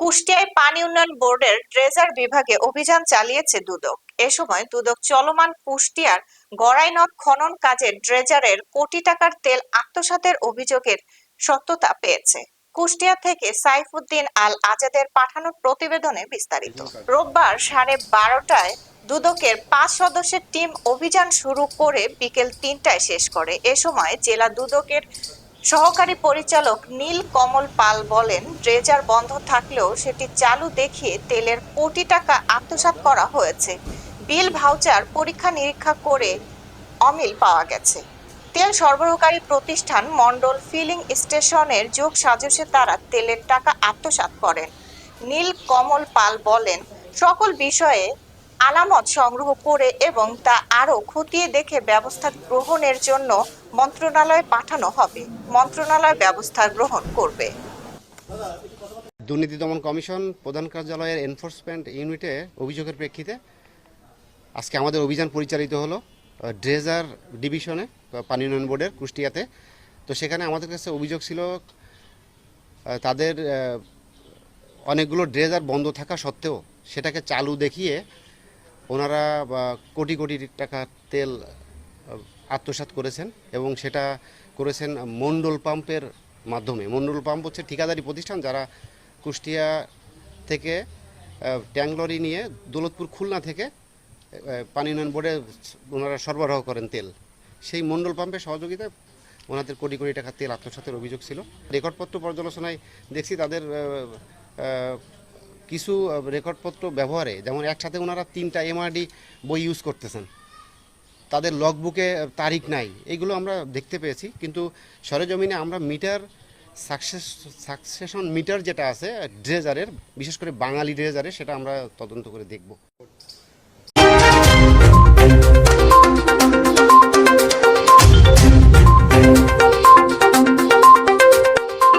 কুষ্টিয়ায় পানি উন্নয়ন বোর্ডের ট্রেজার বিভাগে অভিযান চালিয়েছে দুদক। এ সময় দুদক চলমান কুষ্টিয়ার গড়াইনদ খনন কাজে ড্রেজারের কোটি টাকার তেল আত্মসাতের অভিযোগের সত্যতা পেয়েছে। কুষ্টিয়া থেকে সাইফুদ্দিন আল আজাদের পাঠানো প্রতিবেদনে বিস্তারিত। রোববার সাড়ে বারোটায় দুদকের পাঁচ সদস্যের টিম অভিযান শুরু করে বিকেল তিনটায় শেষ করে। এ সময় জেলা দুদকের সহকারী পরিচালক নীল কমল পাল বলেন, ড্রেজার বন্ধ থাকলেও সেটি চালু দেখিয়ে তেলের কোটি টাকা আত্মসাৎ করা হয়েছে। বিল ভাউচার পরীক্ষা নিরীক্ষা করে অমিল পাওয়া গেছে। তেল সরবরাহকারী প্রতিষ্ঠান মন্ডল ফিলিং স্টেশনের যোগ সাজসে তারা তেলের টাকা আত্মসাৎ করেন। নীল কমল পাল বলেন, সকল বিষয়ে আলামত সংগ্রহ করে এবং তা আরও খতিয়ে দেখে ব্যবস্থা গ্রহণের জন্য মন্ত্রণালয়ে পাঠানো হবে। মন্ত্রণালয় ব্যবস্থা গ্রহণ করবে। দুর্নীতি দমন কমিশন প্রধান কার্যালয়ের এনফোর্সমেন্ট ইউনিটে অভিযোগের প্রেক্ষিতে আজকে আমাদের অভিযান পরিচালিত হলো ড্রেজার ডিভিশনে পানি উন্নয়ন বোর্ডের কুষ্টিয়াতে। তো সেখানে আমাদের কাছে অভিযোগ ছিল তাদের অনেকগুলো ড্রেজার বন্ধ থাকা সত্ত্বেও সেটাকে চালু দেখিয়ে ওনারা কোটি কোটি টাকা তেল আহ, আত্মসাৎ করেছেন এবং সেটা করেছেন মন্ডল পাম্পের মাধ্যমে। মন্ডল পাম্প হচ্ছে ঠিকাদারি প্রতিষ্ঠান যারা কুষ্টিয়া থেকে ট্যাংলরি নিয়ে দৌলতপুর খুলনা থেকে পানি উন্নয়ন বোর্ডে ওনারা সরবরাহ করেন তেল। সেই মন্ডল পাম্পের সহযোগিতায় ওনাদের কোটি কোটি টাকা তেল আত্মসাতের অভিযোগ ছিল। রেকর্ডপত্র পর্যালোচনায় দেখছি তাদের কিছু রেকর্ডপত্র ব্যবহারে, যেমন একসাথে ওনারা তিনটা এমআরডি বই ইউজ করতেছেন। তাদের লগবুকে তারিখ নাই, এগুলো আমরা দেখতে পেয়েছি। কিন্তু সরেজমিনে আমরা মিটার সাকসেস সাকসেশন মিটার যেটা আছে ড্রেজারের বিশেষ করে বাঙালি ড্রেজারের সেটা আমরা তদন্ত করে দেখব।